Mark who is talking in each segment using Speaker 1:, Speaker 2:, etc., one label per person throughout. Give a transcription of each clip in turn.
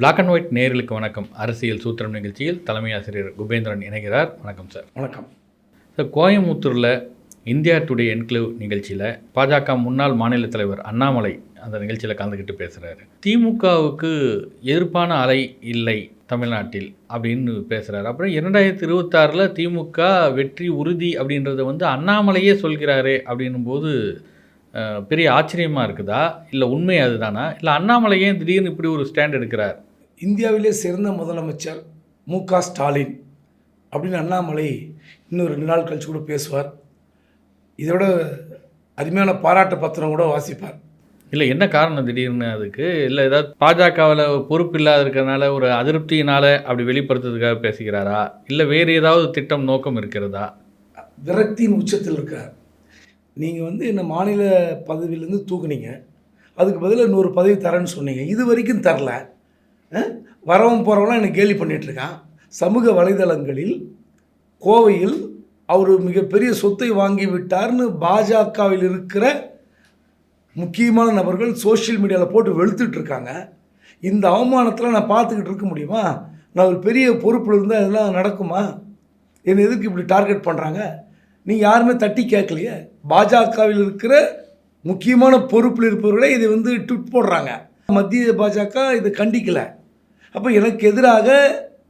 Speaker 1: Black and white நேயர்களுக்கு வணக்கம். அரசியல் சூத்திரம் நிகழ்ச்சியில் தலைமை ஆசிரியர் குபேந்திரன் இணைகிறார். வணக்கம் சார்
Speaker 2: வணக்கம்.
Speaker 1: சார் கோயம்புத்தூரில் இந்தியா டுடே என்க்ளேவ் நிகழ்ச்சியில் பாஜக முன்னாள் மாநில தலைவர் அண்ணாமலை அந்த நிகழ்ச்சியில் கலந்துக்கிட்டு பேசுகிறாரு திமுகவுக்கு எதிர்ப்பான அலை இல்லை தமிழ்நாட்டில் அப்படின்னு பேசுகிறாரு அப்புறம் இரண்டாயிரத்தி இருபத்தாறில் திமுக வெற்றி உறுதி அப்படின்றத வந்து அண்ணாமலையே சொல்கிறாரே அப்படின்னும் போது பெரிய ஆச்சரியமாக இருக்குதா? இல்லை உண்மை அதுதானா? இல்லை அண்ணாமலை ஏன் திடீர்னு இப்படி ஒரு ஸ்டாண்ட் எடுக்கிறார்?
Speaker 2: இந்தியாவிலே சிறந்த முதலமைச்சர் மு க ஸ்டாலின் அப்படின்னு அண்ணாமலை இன்னும் ரெண்டு நாள் கழிச்சு கூட பேசுவார். இதோட அருமையான பாராட்டு பத்திரம் கூட வாசிப்பார்.
Speaker 1: இல்லை என்ன காரணம் திடீர்னு அதுக்கு? இல்லை ஏதாவது பாஜகவில் பொறுப்பு இல்லாத இருக்கிறனால ஒரு அதிருப்தியினால் அப்படி வெளிப்படுத்துறதுக்காக பேசுகிறாரா? இல்லை வேறு ஏதாவது திட்டம் நோக்கம் இருக்கிறதா?
Speaker 2: விரக்தியின் உச்சத்தில் இருக்கார். நீங்கள் வந்து என்ன மாநில பதவியிலேருந்து தூக்குனீங்க. அதுக்கு பதிலாக இன்னொரு பதவி தரேன்னு சொன்னீங்க. இது வரைக்கும் தரல? வரவும் போகிறவங்களாம் எனக்கு கேலி பண்ணிகிட்ருக்கான் சமூக வலைதளங்களில் கோவையில் அவர் மிகப்பெரிய சொத்தை வாங்கி விட்டார்னு பாஜகவில் இருக்கிற முக்கியமான நபர்கள் சோஷியல் மீடியாவில் போட்டு வெளுத்துட்ருக்காங்க. இந்த அவமானத்தில் நான் பார்த்துக்கிட்டு இருக்க முடியுமா? நான் ஒரு பெரிய பொறுப்பில் இருந்தால் இதெல்லாம் நடக்குமா? என்னை எதுக்கு இப்படி டார்கெட் பண்ணுறாங்க நீங்கள் யாருமே தட்டி கேட்கலையே? பாஜகவில் இருக்கிற முக்கியமான பொறுப்பில் இருப்பவர்களே இதை வந்து ட்விட் போடுறாங்க. மத்திய பாஜக இதை கண்டிக்கலை. அப்போ எனக்கு எதிராக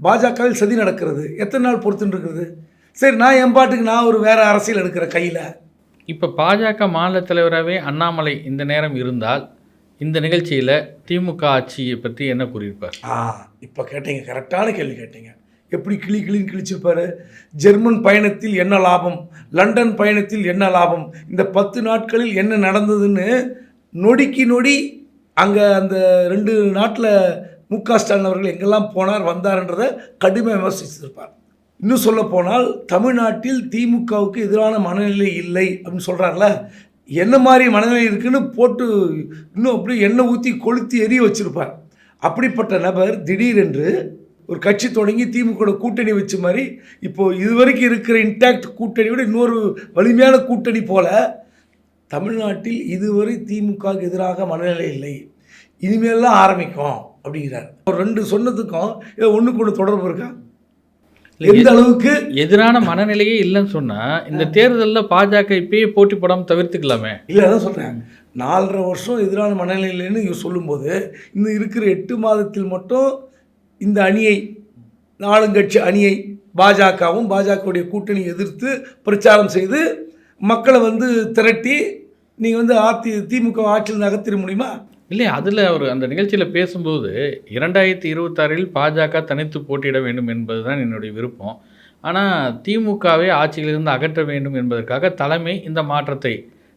Speaker 2: பாஜகவில் சதி நடக்கிறது. எத்தனை நாள் பொறுத்துன்னு இருக்குது சரி நான் என் பாட்டுக்கு நான் ஒரு வேறு அரசியல் எடுக்கிற கையில்.
Speaker 1: இப்போ பாஜக மாநில தலைவராகவே அண்ணாமலை இந்த நேரம் இருந்தால் இந்த நிகழ்ச்சியில் திமுக ஆட்சியை பற்றி என்ன கூறியிருப்பார்?
Speaker 2: ஆ இப்போ கேட்டீங்க. கரெக்டான கேள்வி கேட்டீங்க. எப்படி கிளி கிளின்னு கிழிச்சிருப்பாரு? ஜெர்மன் பயணத்தில் என்ன லாபம்? லண்டன் பயணத்தில் என்ன லாபம்? இந்த பத்து நாட்களில் என்ன நடந்ததுன்னு நொடிக்கு நொடி அங்கே அந்த ரெண்டு நாட்டில் மு க ஸ்டாலின் அவர்கள் எங்கெல்லாம் போனார் வந்தார்ன்றதை கடுமையாக விமர்சித்திருப்பார் இன்னும் சொல்ல போனால் தமிழ்நாட்டில் திமுகவுக்கு எதிரான மனநிலை இல்லை அப்படின்னு சொல்கிறார்ல என்ன மாதிரி மனநிலை இருக்குன்னு போட்டு இன்னும் அப்படியே எண்ணெய் ஊற்றி கொளுத்தி எரிய வச்சுருப்பார். அப்படிப்பட்ட நபர் திடீரென்று ஒரு கட்சி தொடங்கி திமுக கூட்டணி வச்ச மாதிரி இப்போது இதுவரைக்கும் இருக்கிற இன்டாக்ட் கூட்டணி விட இன்னொரு வலிமையான கூட்டணி போல் தமிழ்நாட்டில் இதுவரை திமுகவுக்கு எதிராக மனநிலை இல்லை. இனிமேல்லாம் ஆரம்பிக்கும். அப்படிங்கிறார். ரெண்டு சொன்னதுக்கும் ஏதோ ஒன்றுக்கு ஒன்று தொடர்பு இருக்கா? எந்த அளவுக்கு?
Speaker 1: எதிரான மனநிலையே இல்லைன்னு சொன்னால் இந்த தேர்தலில் பாஜக இப்பயே போட்டி போடாமல் தவிர்த்துக்கலாமே?
Speaker 2: இல்லை அதான் சொல்கிறேன் நாலரை வருஷம் எதிரான மனநிலையிலன்னு இவர் சொல்லும்போது இன்னும் இருக்கிற எட்டு மாதத்தில் மட்டும் இந்த அணியை ஆளுங்கட்சி அணியை பாஜகவும் பாஜகவுடைய கூட்டணி எதிர்த்து பிரச்சாரம் செய்து மக்களை வந்து திரட்டி நீங்கள் வந்து அதி திமுக ஆட்சியில் நகர்த்திட முடியுமா?
Speaker 1: இல்லை அதில் அவர் அந்த நிகழ்ச்சியில் பேசும்போது இரண்டாயிரத்தி இருபத்தாறில் பாஜக தனித்து போட்டியிட வேண்டும் என்பது தான் என்னுடைய விருப்பம். ஆனால் திமுகவை ஆட்சியிலிருந்து அகற்ற வேண்டும் என்பதற்காக தலைமை இந்த மாற்றத்தை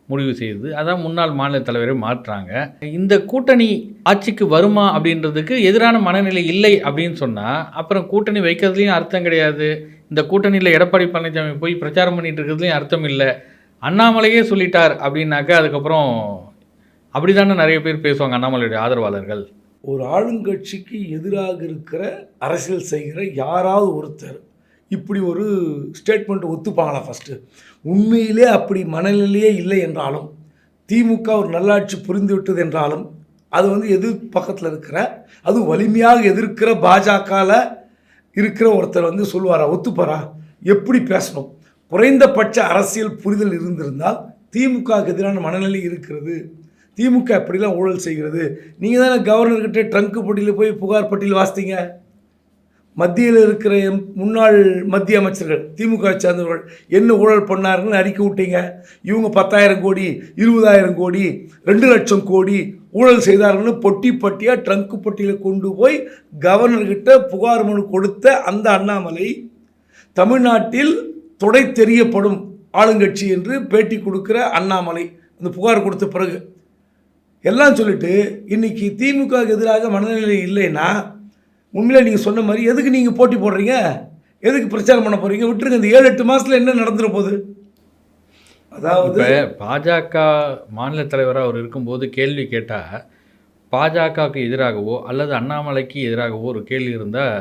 Speaker 1: முடிவு செய்து அதான் முன்னாள் மாநில தலைவரை மாற்றுறாங்க இந்த கூட்டணி ஆட்சிக்கு வருமா அப்படின்றதுக்கு எதிரான மனநிலை இல்லை அப்படின்னு சொன்னால் அப்புறம் கூட்டணி வைக்கிறதுலையும் அர்த்தம் கிடையாது. இந்த கூட்டணியில் எடப்பாடி பழனிசாமி போய் பிரச்சாரம் பண்ணிட்டு இருக்கிறதுலையும் அர்த்தம் இல்லை. அண்ணாமலையே சொல்லிட்டார் அப்படின்னாக்கா அதுக்கப்புறம் அப்படி தானே நிறைய பேர் பேசுவாங்க அண்ணாமலையுடைய ஆதரவாளர்கள்.
Speaker 2: ஒரு ஆளுங்கட்சிக்கு எதிராக இருக்கிற அரசியல் செய்கிற யாராவது ஒருத்தர் இப்படி ஒரு ஸ்டேட்மெண்ட் ஒத்துப்பாங்களா ஃபஸ்ட்டு உண்மையிலே அப்படி மனநிலையே இல்லை என்றாலும் திமுக ஒரு நல்லாட்சி புரிந்து விட்டது என்றாலும் அது வந்து எதிர் பக்கத்தில் இருக்கிற அது வலிமையாக எதிர்க்கிற பாஜகவில் இருக்கிற ஒருத்தர் வந்து சொல்லுவாரா ஒத்துப்பாரா? எப்படி பேசணும்? குறைந்தபட்ச அரசியல் புரிதல் இருந்திருந்தால் திமுக எதிரான மனநிலை இருக்கிறது. திமுக எப்படிலாம் ஊழல் செய்கிறது? நீங்கள் தானே கவர்னர்கிட்ட ட்ரங்க் பட்டியலில் போய் புகார் பட்டியல் வாசித்தீங்க? மத்தியில் இருக்கிற முன்னாள் மத்திய அமைச்சர்கள் திமுக சார்ந்தவர்கள் சேர்ந்தவர்கள் என்ன ஊழல் பண்ணாருன்னு அறிக்கை விட்டீங்க? இவங்க பத்தாயிரம் கோடி இருபதாயிரம் கோடி ரெண்டு லட்சம் கோடி ஊழல் செய்தார்கள்னு பொட்டி பட்டியாக ட்ரங்க் பட்டியலில் கொண்டு போய் கவர்னர்கிட்ட புகார் மனு கொடுத்த அந்த அண்ணாமலை தமிழ்நாட்டில் தொடை தெரியப்படும் ஆளுங்கட்சி என்று பேட்டி கொடுக்கிற அண்ணாமலை. அந்த புகார் கொடுத்த பிறகு எல்லாம் சொல்லிட்டு இன்னைக்கு திமுகவுக்கு எதிராக மனநிலை இல்லைன்னா உண்மையிலே நீங்கள் சொன்ன மாதிரி எதுக்கு நீங்கள் போட்டி போடுறீங்க? எதுக்கு பிரச்சாரம் பண்ண போகிறீங்க விட்டுருங்க இந்த ஏழு எட்டு மாதத்தில் என்ன நடந்துட போகுது? அதாவது
Speaker 1: பாஜக மாநில தலைவராக அவர் இருக்கும்போது கேள்வி கேட்டால் பாஜகவுக்கு எதிராகவோ அல்லது அண்ணாமலைக்கு எதிராகவோ ஒரு கேள்வி இருந்தால்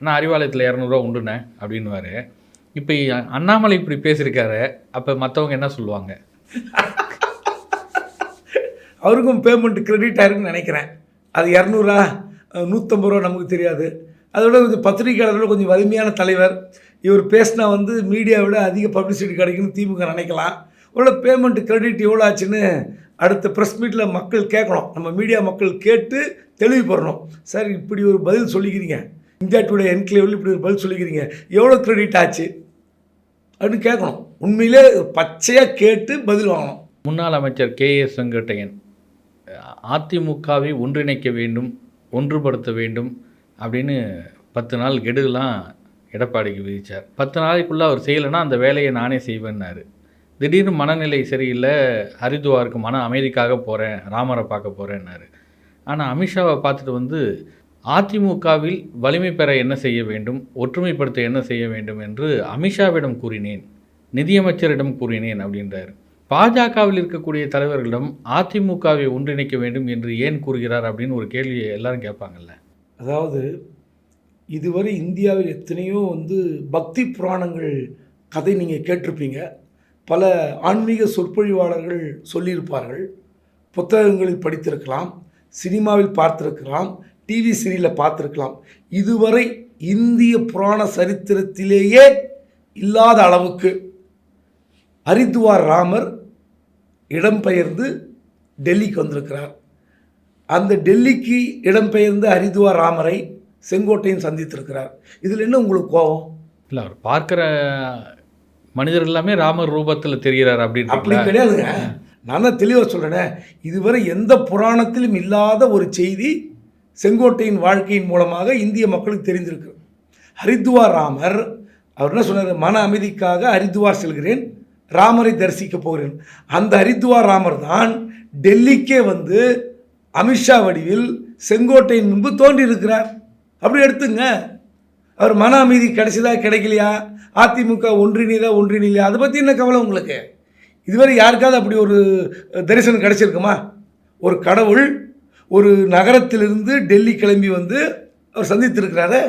Speaker 1: நான் அறிவாலயத்தில் இரநூறுவா உண்டுனேன் அப்படின்வாரு இப்போ அண்ணாமலை இப்படி பேசியிருக்காரு அப்போ மற்றவங்க என்ன சொல்லுவாங்க?
Speaker 2: அவருக்கும் பேமெண்ட் கிரெடிட் ஆயிருக்குன்னு நினைக்கிறேன். அது இரநூறா நூற்றம்பது ரூபா நமக்கு தெரியாது. அதோட கொஞ்சம் பத்திரிகையாளர்கள் கொஞ்சம் வலிமையான தலைவர். இவர் பேசினா வந்து மீடியாவை விட அதிக பப்ளிசிட்டி கிடைக்குன்னு திமுக நினைக்கலாம். உள்ள பேமெண்ட் கிரெடிட் எவ்வளோ ஆச்சுன்னு அடுத்த ப்ரெஸ் மீட்டில் மக்கள் கேட்கணும். நம்ம மீடியா மக்கள் கேட்டு தெளிவுபடணும் சார் இப்படி ஒரு பதில் சொல்லிக்கிறீங்க. இந்தியா டுடே என்க்ளேவில் இப்படி ஒரு பதில் சொல்லிக்கிறீங்க. எவ்வளோ கிரெடிட் ஆச்சு? அப்படின்னு கேட்கணும். உண்மையிலே பச்சையாக கேட்டு பதில் வாங்கணும்.
Speaker 1: முன்னாள் அமைச்சர் கே எஸ் வெங்கட்டையன் அதிமுகவை ஒன்றிணைக்க வேண்டும் ஒன்றுபடுத்த வேண்டும் அப்படின்னு பத்து நாள் கெடுலாம் எடப்பாடிக்கு விதிச்சார். பத்து நாளைக்குள்ளே அவர் செய்யலைன்னா அந்த வேலையை நானே செய்வேன்னாரு. திடீர்னு மனநிலை சரியில்லை ஹரித்துவாருக்கு மன அமைதிக்காக போகிறேன் ராமரை பார்க்க போகிறேன்னாரு ஆனால் அமித்ஷாவை பார்த்துட்டு வந்து அதிமுகவில் வலிமை பெற என்ன செய்ய வேண்டும் ஒற்றுமைப்படுத்த என்ன செய்ய வேண்டும் என்று அமித்ஷாவிடம் கூறினேன் நிதியமைச்சரிடம் கூறினேன் அப்படின்றார். பாஜகவில் இருக்கக்கூடிய தலைவர்களிடம் அதிமுகவை ஒன்றிணைக்க வேண்டும் என்று ஏன் கூறுகிறார் அப்படின்னு ஒரு கேள்வியை எல்லாரும் கேட்பாங்கல்ல.
Speaker 2: அதாவது இதுவரை இந்தியாவில் எத்தனையோ வந்து பக்தி புராணங்கள் கதை நீங்கள் கேட்டிருப்பீங்க. பல ஆன்மீக சொற்பொழிவாளர்கள் சொல்லியிருப்பார்கள். புத்தகங்களில் படித்திருக்கலாம் சினிமாவில் பார்த்திருக்கலாம் டிவி சீரியலில் பார்த்துருக்கலாம். இதுவரை இந்திய புராண சரித்திரத்திலேயே இல்லாத அளவுக்கு ஹரித்துவார் ராமர் இடம்பெயர்ந்து டெல்லிக்கு வந்திருக்கிறார். அந்த டெல்லிக்கு இடம்பெயர்ந்த ஹரித்துவார் ராமரை செங்கோட்டையன் சந்தித்திருக்கிறார். இதில் என்ன உங்களுக்கு கோபம்
Speaker 1: இல்லை அவர் பார்க்குற மனிதர் எல்லாமே ராமர் ரூபத்தில் தெரிகிறார்
Speaker 2: அப்படி
Speaker 1: அப்படின்னு
Speaker 2: கிடையாதுங்க. நான் தெளிவாக சொல்கிறேனே இதுவரை எந்த புராணத்திலும் இல்லாத ஒரு செய்தி செங்கோட்டையின் வாழ்க்கையின் மூலமாக இந்திய மக்களுக்கு தெரிந்திருக்கு. ஹரித்துவார் ராமர் அவர் என்ன சொன்னார்? மன அமைதிக்காக ஹரித்துவார் செல்கிறேன். ராமரை தரிசிக்க போகிறேன். அந்த ஹரித்துவார் ராமர் தான் டெல்லிக்கே வந்து அமித்ஷா வடிவில் செங்கோட்டையின் முன்பு தோன்றியிருக்கிறார். அப்படி எடுத்துங்க. அவர் மன அமைதி கிடைச்சதா கிடைக்கலையா? அதிமுக ஒன்றிணைதா ஒன்றிணைலையா அதை பற்றி என்ன கவலை உங்களுக்கு? இதுவரை யாருக்காவது அப்படி ஒரு தரிசனம் கிடைச்சிருக்குமா? ஒரு கடவுள் ஒரு நகரத்திலிருந்து டெல்லி கிளம்பி வந்து அவர் சந்தித்திருக்கிறாரு.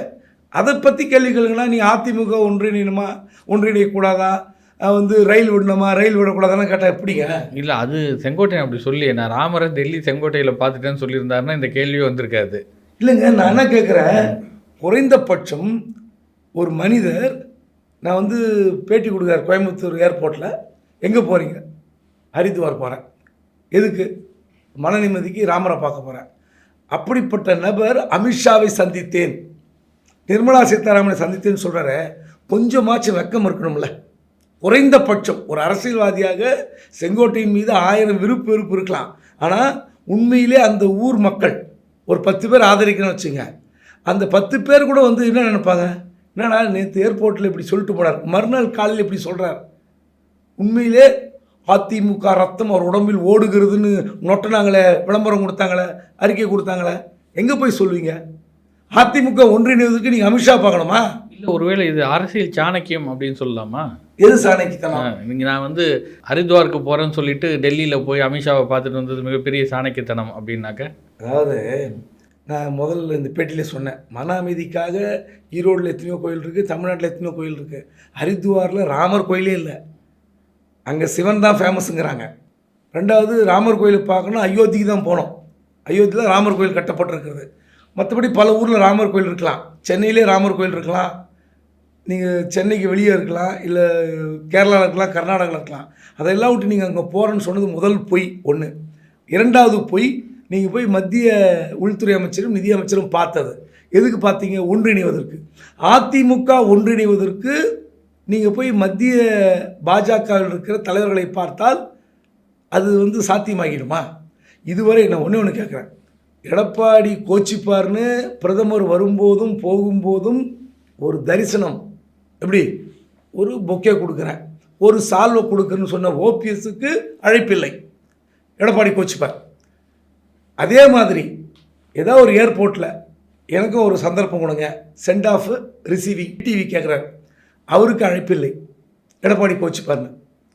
Speaker 2: அதை பற்றி கேள்வி கேளுங்கன்னா நீ அதிமுக ஒன்றிணையணுமா? ஒன்றிணையக்கூடாதா வந்து ரயில் விடணுமா? ரயில் விடக்கூடாதான்னு கேட்டால் எப்படிங்க?
Speaker 1: இல்லை அது செங்கோட்டையன் அப்படி சொல்லி நான் ராமரை டெல்லி செங்கோட்டையில் பார்த்துட்டேன்னு சொல்லியிருந்தாருன்னா இந்த கேள்வியே வந்திருக்காது.
Speaker 2: இல்லைங்க நான் என்ன கேட்குறேன் குறைந்தபட்சம் ஒரு மனிதர் நான் வந்து பேட்டி கொடுக்குறார் கோயம்புத்தூர் ஏர்போர்ட்டில் எங்கே போகிறீங்க ஹரித்துவார் போகிறேன் எதுக்கு? மன நிம்மதிக்கு ராமரை பார்க்க போகிறேன் அப்படிப்பட்ட நபர் அமித்ஷாவை சந்தித்தேன். நிர்மலா சீதாராமனை சந்தித்தேன்னு சொல்கிறாரு கொஞ்சமாச்சும் வெக்கம் இருக்கணும்ல. குறைந்தபட்சம் ஒரு அரசியல்வாதியாக செங்கோட்டையின் மீது ஆயிரம் விருப்பு வெறுப்பு இருக்கலாம். ஆனால் உண்மையிலே அந்த ஊர் மக்கள் ஒரு பத்து பேர் ஆதரிக்கணும்னு வச்சுங்க. அந்த பத்து பேர் கூட வந்து என்ன நினைப்பாங்க? என்னடா நேற்று ஏர்போர்ட்டில் இப்படி சொல்லிட்டு போனார். மறுநாள் காலையில் இப்படி சொல்கிறார் உண்மையிலே அதிமுக ரத்தம் அவர் உடம்பில் ஓடுகிறதுன்னு நொட்டினாங்களே விளம்பரம் கொடுத்தாங்களே அறிக்கை கொடுத்தாங்களே எங்கே போய் சொல்லுவீங்க அதிமுக ஒன்றிணைவதற்கு நீங்கள் அமித்ஷா பார்க்கணுமா?
Speaker 1: இல்லை ஒருவேளை இது அரசியல் சாணக்கியம் அப்படின்னு சொல்லலாமா?
Speaker 2: எது சாணக்கித்தனம்?
Speaker 1: நீங்கள் நான் வந்து ஹரித்வாருக்கு போகிறேன்னு சொல்லிட்டு டெல்லியில் போய் அமித்ஷாவை பார்த்துட்டு வந்தது மிகப்பெரிய சாணக்கியத்தனம் அப்படின்னாக்க?
Speaker 2: அதாவது நான் முதல்ல இந்த பேட்டியில் சொன்னேன். மன அமைதிக்காக ஈரோட்டில் எத்தனையோ கோயில் இருக்குது தமிழ்நாட்டில் எத்தனையோ கோயில் இருக்குது ஹரித்துவாரில் ராமர் கோயிலே இல்லை. அங்கே சிவன் தான் ஃபேமஸுங்கிறாங்க ரெண்டாவது ராமர் கோயிலுக்கு பார்க்கணும் அயோத்திக்கு தான் போனோம். அயோத்தியில் ராமர் கோயில் கட்டப்பட்டிருக்கிறது. மற்றபடி பல ஊரில் ராமர் கோயில் இருக்கலாம். சென்னையிலே ராமர் கோயில் இருக்கலாம். நீங்கள் சென்னைக்கு வெளியே இருக்கலாம் இல்லை கேரளாவில் இருக்கலாம் கர்நாடகாவில் இருக்கலாம். அதெல்லாம் விட்டு நீங்கள் அங்கே போகிறேன்னு சொன்னது முதல் பொய் ஒன்று இரண்டாவது பொய் நீங்கள் போய் மத்திய உள்துறை அமைச்சரும் நிதியமைச்சரும் பார்த்தது. எதுக்கு பார்த்தீங்க? ஒன்றிணைவதற்கு. அதிமுக ஒன்றிணைவதற்கு நீங்கள் போய் மத்திய பாஜகவில் இருக்கிற தலைவர்களை பார்த்தால் அது வந்து சாத்தியமாகிடுமா? இதுவரை நான் ஒன்று ஒன்று கேட்குறேன். எடப்பாடி கோச்சிப்பார்னு பிரதமர் வரும்போதும் போகும்போதும் ஒரு தரிசனம் எப்படி? ஒரு பொக்கே கொடுக்குறேன். ஒரு சால்வை கொடுக்குறேன்னு சொன்ன ஓபிஎஸ்க்கு அழைப்பில்லை. எடப்பாடி கோச்சிப்பார். அதே மாதிரி ஏதோ ஒரு ஏர்போர்ட்டில் எனக்கும் ஒரு சந்தர்ப்பம் கொடுங்க. சென்ட் ஆஃப் ரிசீவிங் டிவி கேட்குறாரு அவருக்கு அழைப்பில்லை. எடப்பாடி கோச்சிப்பார்னு.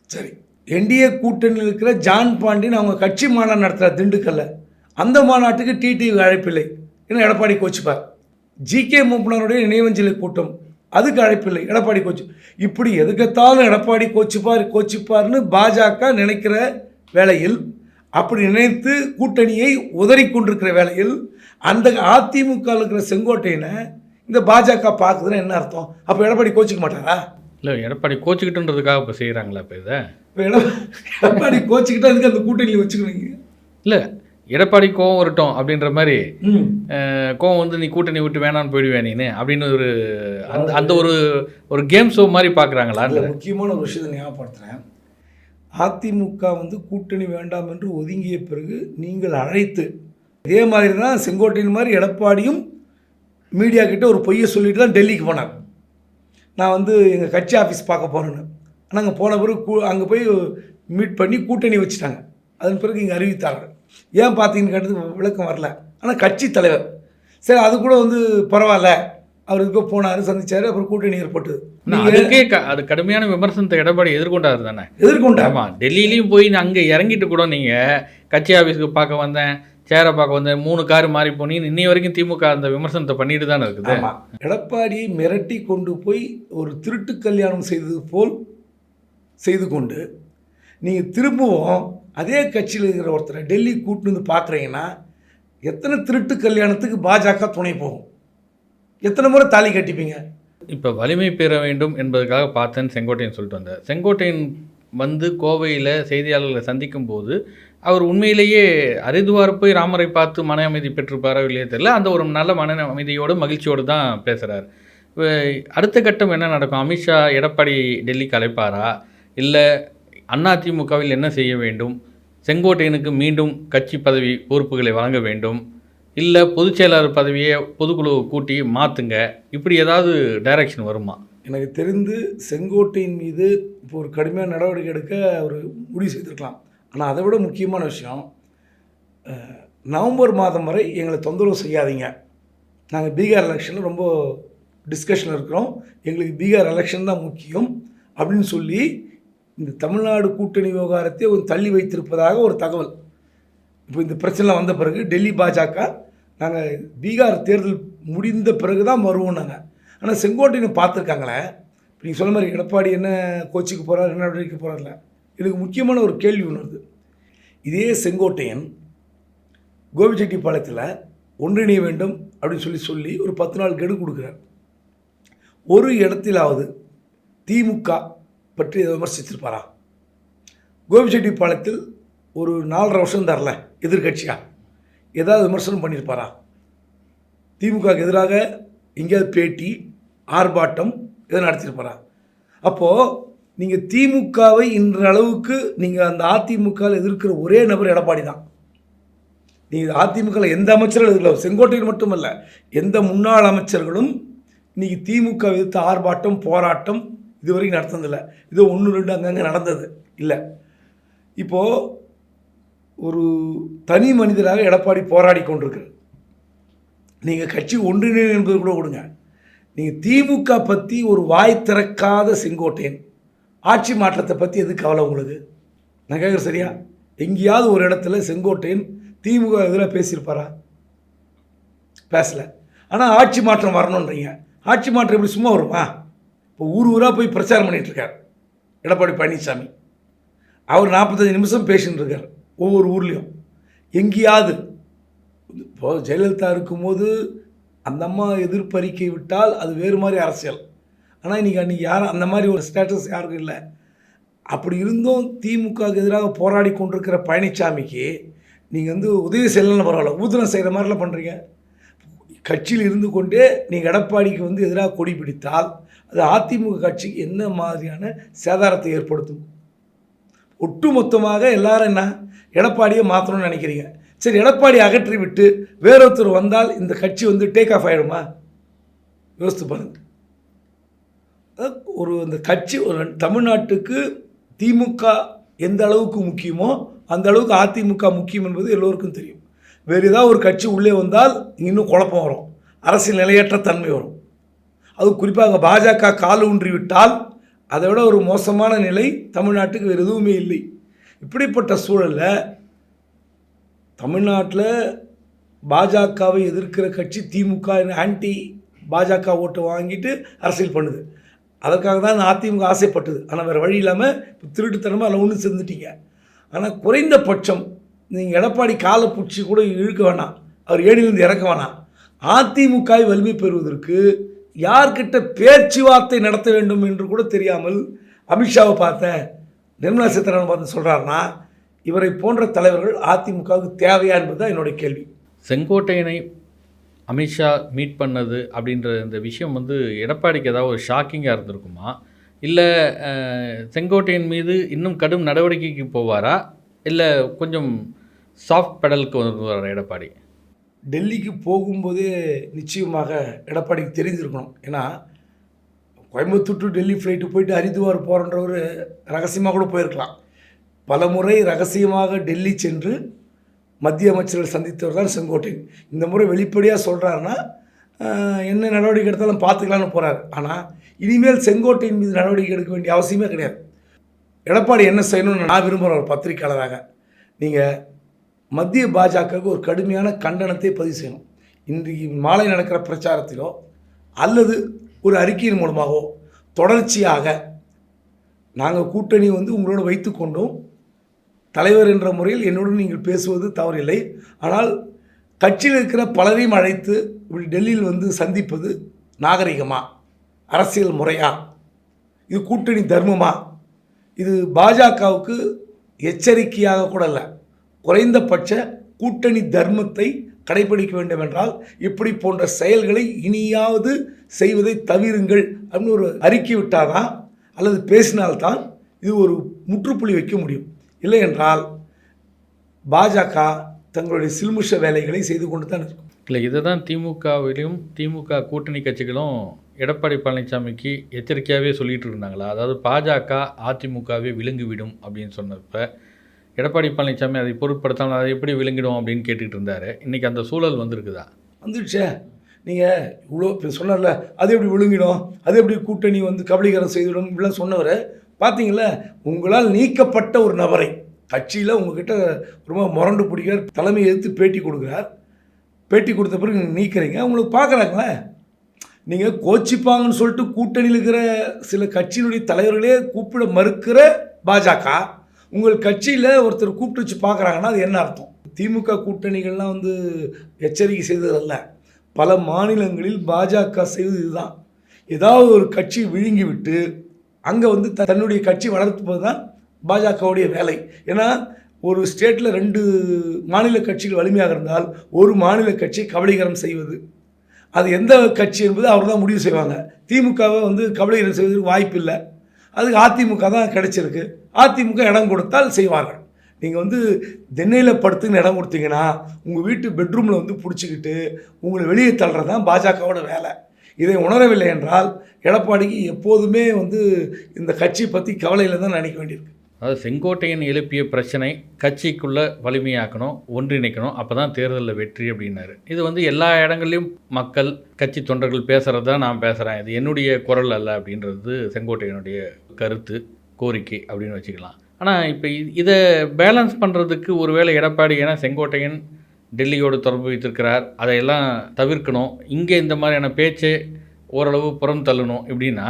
Speaker 2: சரி. என்டிஏ கூட்டணியில் இருக்கிற ஜான் பாண்டியன் அவங்க கட்சி மாநாடு நடத்துகிற திண்டுக்கல்ல அந்த மாநாட்டுக்கு டிடிவி அழைப்பில்லை. ஏன்னா எடப்பாடி கோச்சிப்பார். ஜிகே மூப்பனருடைய நினைவஞ்சலி கூட்டம் அதுக்கு அழைப்பில்லை. எடப்பாடி கோச்சு. இப்படி எதுக்கத்தாலும் எடப்பாடி கோச்சிப்பார் கோச்சிப்பார்னு பாஜக நினைக்கிற வேளையில் அப்படி நினைத்து கூட்டணியை உதறி கொண்டிருக்கிற வேளையில் அந்த அதிமுக இருக்கிற செங்கோட்டையனை இந்த பாஜக பார்க்குதுன்னா என்ன அர்த்தம்? அப்போ எடப்பாடி கோச்சிக்க மாட்டாரா?
Speaker 1: இல்லை எடப்பாடி கோச்சிக்கிட்டுன்றதுக்காக இப்போ செய்கிறாங்களா இப்போ இதை?
Speaker 2: இப்போ எடப்பாடி கோச்சிக்கிட்டா அதுக்கு அந்த கூட்டணியில் வச்சுக்கணுங்க
Speaker 1: இல்லை எடப்பாடி கோவம் வரட்டும் அப்படின்ற மாதிரி கோவம் வந்து நீ கூட்டணி விட்டு வேணான்னு போயிடுவேன் நீனு? அப்படின்னு ஒரு அந்த அந்த ஒரு ஒரு கேம் ஷோ மாதிரி பார்க்குறாங்களா?
Speaker 2: அதில் முக்கியமான ஒரு விஷயத்தை ஞாபகப்படுத்துகிறேன் அதிமுக வந்து கூட்டணி வேண்டாம் என்று ஒதுங்கிய பிறகு நீங்கள் அழைத்து இதே மாதிரி தான் செங்கோட்டையன் மாதிரி எடப்பாடியும் மீடியா கிட்ட ஒரு பொய்யை சொல்லிட்டு தான் டெல்லிக்கு போனார். நான் வந்து எங்கள் கட்சி ஆஃபீஸ் பார்க்க போகிறேன்னு ஆனால் அங்கே போன பிறகு கூ அங்கே போய் மீட் பண்ணி கூட்டணி வச்சுட்டாங்க. அதன் பிறகு இங்கே அறிவித்தார்கள். ஏன் பார்த்தீங்கன்னு கேட்டது விளக்கம் வரல. ஆனால் கட்சி தலைவர். சரி அது கூட வந்து பரவாயில்ல. அவர் இதுக்கோ போனார் சந்திச்சார் அப்புறம் கூட்டணி ஏற்பட்டது.
Speaker 1: அதுக்கே அது கடுமையான விமர்சனத்தை எடப்பாடி எதிர்கொண்டாரு தானே?
Speaker 2: எதிர்கொண்டார்.
Speaker 1: ஆமா டெல்லியிலையும் போய் அங்கே இறங்கிட்டு கூட நீங்க கட்சி ஆஃபீஸ்க்கு பார்க்க வந்தேன் சேரை பார்க்க வந்தேன் மூணு கார் மாறி போனீங்க இன்னி வரைக்கும் திமுக அந்த விமர்சனத்தை பண்ணிட்டு தானே இருக்குது.
Speaker 2: எடப்பாடியை மிரட்டி கொண்டு போய் ஒரு திருட்டு கல்யாணம் செய்தது போல் செய்து கொண்டு நீங்கள் திரும்பவும் அதே கட்சியில் இருக்கிற ஒருத்தரை டெல்லி கூட்டிட்டு வந்து பார்க்குறீங்கன்னா எத்தனை திருட்டு கல்யாணத்துக்கு பாஜக துணை போகும்? எத்தனை முறை தாலி கட்டிப்பீங்க?
Speaker 1: இப்போ வலிமை பெற வேண்டும் என்பதற்காக பார்த்தேன்னு செங்கோட்டையன் சொல்லிட்டு வந்தார். செங்கோட்டையன் வந்து கோவையில் செய்தியாளர்களை சந்திக்கும் போது அவர் உண்மையிலேயே அரிதுவார் போய் ராமரை பார்த்து மன அமைதி பெற்றிருப்பாரோ இல்லையோ தெரியல. அந்த ஒரு நல்ல மன அமைதியோடு மகிழ்ச்சியோடு தான் பேசுகிறார் அடுத்த கட்டம் என்ன நடக்கும்? அமித்ஷா எடப்பாடி டெல்லிக்கு அழைப்பாரா? இல்லை அதிமுகவில் என்ன செய்ய வேண்டும்? செங்கோட்டையனுக்கு மீண்டும் கட்சி பதவி பொறுப்புகளை வழங்க வேண்டும். இல்லை பொதுச் செயலாளர் பதவியை பொதுக்குழு கூட்டி மாற்றுங்க இப்படி ஏதாவது டைரக்ஷன் வருமா?
Speaker 2: எனக்கு தெரிந்து செங்கோட்டையின் மீது இப்போ ஒரு கடுமையான நடவடிக்கை எடுக்க அவர் முடிவு செய்திருக்கலாம். ஆனால் அதை விட முக்கியமான விஷயம் நவம்பர் மாதம் வரை எங்களை தொந்தரவு செய்யாதீங்க. நாங்கள் பீகார் எலெக்ஷனில் ரொம்ப டிஸ்கஷனில் இருக்கிறோம். எங்களுக்கு பீகார் எலெக்ஷன் தான் முக்கியம் அப்படின்னு சொல்லி இந்த தமிழ்நாடு கூட்டணி விவகாரத்தை ஒரு தள்ளி வைத்திருப்பதாக ஒரு தகவல். இப்போ இந்த பிரச்சனை வந்த பிறகு டெல்லி பாஜக நாங்கள் பீகார் தேர்தல் முடிந்த பிறகு தான் வருவோம் நாங்கள் ஆனால் செங்கோட்டையனை பார்த்துருக்காங்களே? இப்போ நீங்கள் சொன்ன மாதிரி எடப்பாடி என்ன கோச்சிக்கு போகிறார் என்ன நடவடிக்கை போகிறார்ல எனக்கு முக்கியமான ஒரு கேள்வி உணர்து இதே செங்கோட்டையன் கோபிச்செட்டிப்பாளையத்தில் ஒன்றிணைய வேண்டும் அப்படின்னு சொல்லி சொல்லி ஒரு பத்து நாள் கெடு கொடுக்குறார். ஒரு இடத்திலாவது திமுக பற்றி இதை விமர்சித்திருப்பாரா? கோபிச்செட்டிப்பாளையத்தில் ஒரு நாலரை வருஷம் தரல எதிர்கட்சியாக ஏதாவது விமர்சனம் பண்ணியிருப்பாரா? திமுகவுக்கு எதிராக எங்கேயாவது பேட்டி ஆர்ப்பாட்டம் இதை நடத்தியிருப்பாரா? அப்போது நீங்கள் திமுகவை இன்ற அளவுக்கு நீங்கள் அந்த அதிமுகவில் எதிர்க்கிற ஒரே நபர் எடப்பாடி தான். நீங்கள் அதிமுகவில் எந்த அமைச்சரும் எதிர்க்கல? செங்கோட்டையில் மட்டுமல்ல எந்த முன்னாள் அமைச்சர்களும் இன்றைக்கி திமுக எதிர்த்து ஆர்ப்பாட்டம் போராட்டம் இது வரைக்கும் நடத்ததில்லை இதோ ஒன்று ரெண்டு அங்கங்கே நடந்தது. இல்லை. இப்போது ஒரு தனி மனிதராக எடப்பாடி போராடி கொண்டிருக்கிறார். நீங்கள் கட்சி ஒன்றிணை என்பது கூட கொடுங்க. நீங்கள் திமுக பற்றி ஒரு வாய் திறக்காத செங்கோட்டையன் ஆட்சி மாற்றத்தை பற்றி எது கவலை உங்களுக்கு? நான் கேட்குறேன் சரியா? எங்கேயாவது ஒரு இடத்துல செங்கோட்டையன் திமுக எதிராக பேசியிருப்பாரா? பேசலை. ஆனால் ஆட்சி மாற்றம் வரணுன்றீங்க ஆட்சி மாற்றம் எப்படி சும்மா வருமா? இப்போ ஊர் ஊராக போய் பிரச்சாரம் பண்ணிகிட்ருக்கார் எடப்பாடி பழனிசாமி. அவர் நாற்பத்தஞ்சு நிமிஷம் பேசின்னு இருக்கார் ஒவ்வொரு ஊர்லேயும். எங்கேயாவது. இப்போ ஜெயலலிதா இருக்கும்போது அந்த அம்மா எதிர்ப்பறிக்கை விட்டால் அது வேறு மாதிரி அரசியல். ஆனால் இன்றைக்கி அன்றைக்கி யாரும் அந்த மாதிரி ஒரு ஸ்டேட்டஸ் யாருக்கும் இல்லை. அப்படி இருந்தும் திமுகவுக்கு எதிராக போராடி கொண்டிருக்கிற பழனிசாமிக்கு நீங்கள் வந்து உதவி செய்யலன்னு பரவாயில்ல ஊதனம் செய்கிற மாதிரிலாம் பண்ணுறீங்க கட்சியில் இருந்து கொண்டே நீங்கள் எடப்பாடிக்கு வந்து எதிராக கொடி பிடித்தால் அது அதிமுக கட்சிக்கு என்ன மாதிரியான சேதாரத்தை ஏற்படுத்தும்? ஒட்டுமொத்தமாக எல்லாரும் என்ன? எடப்பாடியை மாற்றணும்னு நினைக்கிறீங்க. சரி எடப்பாடி அகற்றி விட்டு வேறொருத்தர் வந்தால் இந்த கட்சி வந்து டேக் ஆஃப் ஆகிடுமா யோசித்து பாருங்க. ஒரு அந்த கட்சி ஒரு தமிழ்நாட்டுக்கு திமுக எந்த அளவுக்கு முக்கியமோ அந்த அளவுக்கு அதிமுக முக்கியம் என்பது எல்லோருக்கும் தெரியும். வேறு ஏதாவது ஒரு கட்சி உள்ளே வந்தால் இன்னும் குழப்பம் வரும். அரசியல் நிலையற்ற தன்மை வரும். அது குறிப்பாக பாஜக கால் ஊன்றி விட்டால் அதை விட ஒரு மோசமான நிலை தமிழ்நாட்டுக்கு வேறு எதுவுமே இல்லை. இப்படிப்பட்ட சூழலில் தமிழ்நாட்டில் பாஜகவை எதிர்க்கிற கட்சி திமுக ஆன்டி பாஜக ஓட்டு வாங்கிட்டு அரசியல் பண்ணுது. அதற்காக தான் அதிமுக ஆசைப்பட்டது. ஆனால் வேறு வழி இல்லாமல் இப்போ திருட்டுத்தனமாக அதில் ஒன்று சேர்ந்துட்டீங்க. ஆனால் குறைந்தபட்சம் நீங்கள் எடப்பாடி காலை பிடிச்சி கூட இழுக்க வேணாம். அவர் ஏணிலிருந்து இறக்க வேணாம். அதிமுகவை வலிமை பெறுவதற்கு யார்கிட்ட பேச்சுவார்த்தை நடத்த வேண்டும் என்று கூட தெரியாமல் அமித்ஷாவை பார்த்தேன் நிர்மலா சீதாராமன் பார்த்து சொல்கிறாருன்னா இவரை போன்ற தலைவர்கள் அதிமுகவுக்கு தேவையா என்பது தான் என்னுடைய கேள்வி.
Speaker 1: செங்கோட்டையனை அமித்ஷா மீட் பண்ணது அப்படின்ற இந்த விஷயம் வந்து எடப்பாடிக்கு ஏதாவது ஒரு ஷாக்கிங்காக இருந்திருக்குமா? இல்லை செங்கோட்டையன் மீது இன்னும் கடும் நடவடிக்கைக்கு போவாரா? இல்லை கொஞ்சம் சாஃப்ட் பெடலுக்கு வருவாரா எடப்பாடி.
Speaker 2: டெல்லிக்கு போகும்போதே நிச்சயமாக எடப்பாடிக்கு தெரிஞ்சிருக்கணும் ஏன்னா கோயம்புத்தூர் டு டெல்லி ஃப்ளைட்டு போயிட்டு ஹரித்துவார் போகிறன்றவர் ரகசியமாக கூட போயிருக்கலாம். பல முறை ரகசியமாக டெல்லி சென்று மத்திய அமைச்சர்கள் சந்தித்தவர் தான் செங்கோட்டையன் இந்த முறை வெளிப்படையாக சொல்கிறாருன்னா என்ன நடவடிக்கை எடுத்தாலும் பார்த்துக்கலான்னு போகிறார் ஆனால் இனிமேல் செங்கோட்டையின் மீது நடவடிக்கை எடுக்க வேண்டிய அவசியமே கிடையாது. எடப்பாடி என்ன செய்யணும்னு நான் விரும்புகிறேன் ஒரு பத்திரிக்கையாளராக நீங்கள் மத்திய பாஜகவுக்கு ஒரு கடுமையான கண்டனத்தை பதிவு செய்யணும். இன்றைக்கு மாலை நடக்கிற பிரச்சாரத்திலோ அல்லது ஒரு அறிக்கையின் மூலமாகவோ தொடர்ச்சியாக நாங்கள் கூட்டணி வந்து உங்களோட வைத்துக்கொண்டோம் தலைவர் என்ற முறையில் என்னுடன் நீங்கள் பேசுவது தவறில்லை. ஆனால் கட்சியில் இருக்கிற பலரையும் அழைத்து இப்படி டெல்லியில் வந்து சந்திப்பது நாகரிகமா? அரசியல் முறையா? இது கூட்டணி தர்மமா? இது பாஜகவுக்கு எச்சரிக்கையாக கூட இல்லை. குறைந்தபட்ச கூட்டணி தர்மத்தை கடைபிடிக்க வேண்டும் என்றால் இப்படி போன்ற செயல்களை இனியாவது செய்வதை தவிருங்கள் அப்படின்னு ஒரு அறிக்கை விட்டாதான் அல்லது பேசினால்தான் இது ஒரு முற்றுப்புள்ளி வைக்க முடியும். இல்லை என்றால் பாஜக தங்களுடைய சில்முஷ வேலைகளை செய்து கொண்டு தான் இருக்கும்.
Speaker 1: இல்லை இதை தான் திமுகவிலும் திமுக கூட்டணி கட்சிகளும் எடப்பாடி பழனிசாமிக்கு எச்சரிக்கையாகவே சொல்லிகிட்டு இருந்தாங்களா? அதாவது பாஜக அதிமுகவே விழுங்கிவிடும் அப்படின்னு சொன்னப்போ எடப்பாடி பழனிசாமி அதை பொருட்படுத்தாமல் அதை எப்படி விழுங்கிடும் அப்படின்னு கேட்டுக்கிட்டு இருந்தார். இன்றைக்கி அந்த சூழல் வந்திருக்குதா?
Speaker 2: வந்துடுச்சே. நீங்கள் இவ்வளோ சொன்னார்ல அது எப்படி விழுங்கிடும்? அது எப்படி கூட்டணி வந்து கபலீகரம் செய்துவிடும் இப்படிலாம் சொன்னவர் பார்த்தீங்களா உங்களால் நீக்கப்பட்ட ஒரு நபரை கட்சியில் உங்ககிட்ட ரொம்ப முரண்டு பிடிக்கிறார் தலைமை எதிர்த்து பேட்டி கொடுக்குறார். பேட்டி கொடுத்த பிறகு நீங்கள் நீக்கிறீங்க உங்களுக்கு பார்க்குறாங்களே. நீங்கள் கோச்சிப்பாங்கன்னு சொல்லிட்டு கூட்டணியில் இருக்கிற சில கட்சியினுடைய தலைவர்களே கூப்பிட மறுக்கிற பாஜக. உங்கள் கட்சியில் ஒருத்தர் கூப்பிட்டு வச்சு பார்க்குறாங்கன்னா அது என்ன அர்த்தம்? திமுக கூட்டணிகள்லாம் வந்து எச்சரிக்கை செய்ததல்ல பல மாநிலங்களில் பாஜக செய்தது இதுதான். ஏதாவது ஒரு கட்சி விழுங்கி விட்டு அங்கே வந்து த- தன்னுடைய கட்சி வளர்த்துப்பது தான் பாஜகவுடைய வேலை. ஏன்னா ஒரு ஸ்டேட்டில் ரெண்டு மாநில கட்சிகள் வலிமையாக இருந்தால் ஒரு மாநில கட்சி கபலீகரம் செய்வது. அது எந்த கட்சி என்பது அவர் தான் முடிவு செய்வாங்க. திமுகவை வந்து கபலீகரம் செய்வதற்கு வாய்ப்பு இல்லை அதுக்கு அதிமுக தான் கிடைச்சிருக்கு. அதிமுக இடம் கொடுத்தால் செய்வார்கள். நீங்கள் வந்து தென்னையில் படுத்துன்னு இடம் கொடுத்தீங்கன்னா உங்கள் வீட்டு பெட்ரூமில் வந்து பிடிச்சிக்கிட்டு உங்களை வெளியே தள்ளுறது தான் பாஜகவோட வேலை. இதை உணரவில்லை என்றால் எடப்பாடிக்கு எப்போதுமே வந்து இந்த கட்சி பற்றி கவலையில் தான் நினைக்க வேண்டியிருக்கு.
Speaker 1: அதாவது செங்கோட்டையன் எழுப்பிய பிரச்சனை கட்சிக்குள்ளே வலிமையாக்கணும் ஒன்றிணைக்கணும் அப்போ தான் தேர்தலில் வெற்றி அப்படின்னாரு. இது வந்து எல்லா இடங்கள்லையும் மக்கள் கட்சி தொண்டர்கள் பேசுகிறது தான் நான் பேசுகிறேன் இது என்னுடைய குரல் அல்ல அப்படின்றது செங்கோட்டையனுடைய கருத்து கோரிக்கை அப்படின்னு வச்சுக்கலாம். ஆனால் இப்போ இதை பேலன்ஸ் பண்ணுறதுக்கு ஒருவேளை எடப்பாடி ஏன்னா செங்கோட்டையன் டெல்லியோடு தொடர்பு வைத்திருக்கிறார். அதையெல்லாம் தவிர்க்கணும். இங்கே இந்த மாதிரியான பேச்சை ஓரளவு புறம் தள்ளணும். இப்படின்னா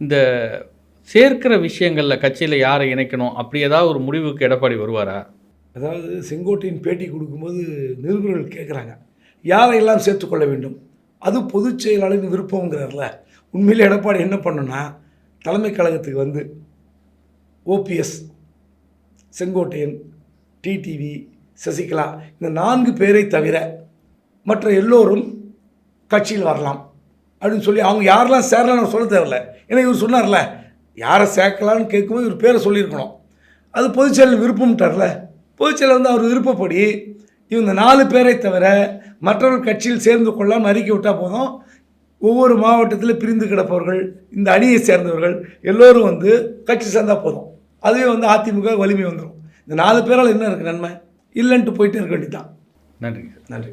Speaker 1: இந்த சேர்க்கிற விஷயங்களில் கட்சியில் யாரை இணைக்கணும்? அப்படி ஏதாவது ஒரு முடிவுக்கு எடப்பாடி வருவாரா?
Speaker 2: அதாவது செங்கோட்டையின் பேட்டி கொடுக்கும்போது நிருபர்கள் கேட்குறாங்க யாரையெல்லாம் சேர்த்துக்கொள்ள வேண்டும்? அது பொதுச் செயலாளரின் விருப்பங்கிறார்ல உண்மையில் எடப்பாடி என்ன பண்ணுன்னா தலைமை கழகத்துக்கு வந்து ஓபிஎஸ் செங்கோட்டையன் டிடிவி சசிகலா இந்த நான்கு பேரை தவிர மற்ற எல்லோரும் கட்சியில் வரலாம். அப்படின்னு சொல்லி அவங்க யாரெல்லாம் சேரலாம்னு சொல்ல தேவையில்ல. ஏன்னா இவர் சொன்னார்ல யாரை சேர்க்கலான்னு கேட்கும்போது இவர் பேரை சொல்லியிருக்கணும். அது பொதுச்செயலர் விருப்பம்ட்டார்ல பொதுச்செயலர் வந்து அவர் விருப்பப்படி இவங்க நாலு பேரை தவிர மற்றவர்கள் கட்சியில் சேர்ந்து கொள்ளலாம்னு அறிக்கை விட்டால் போதும். ஒவ்வொரு மாவட்டத்தில் பிரிந்து கிடப்பவர்கள் இந்த அணியை சேர்ந்தவர்கள் எல்லோரும் வந்து கட்சி சேர்ந்தால் போதும். அதுவே வந்து அதிமுக வலிமை வந்துடும் இந்த நாலு பேரால் என்ன இருக்குது நன்மை? இல்லைன்ட்டு போயிட்டே இருக்க வேண்டியதுதான்.
Speaker 1: நன்றி
Speaker 2: நன்றி.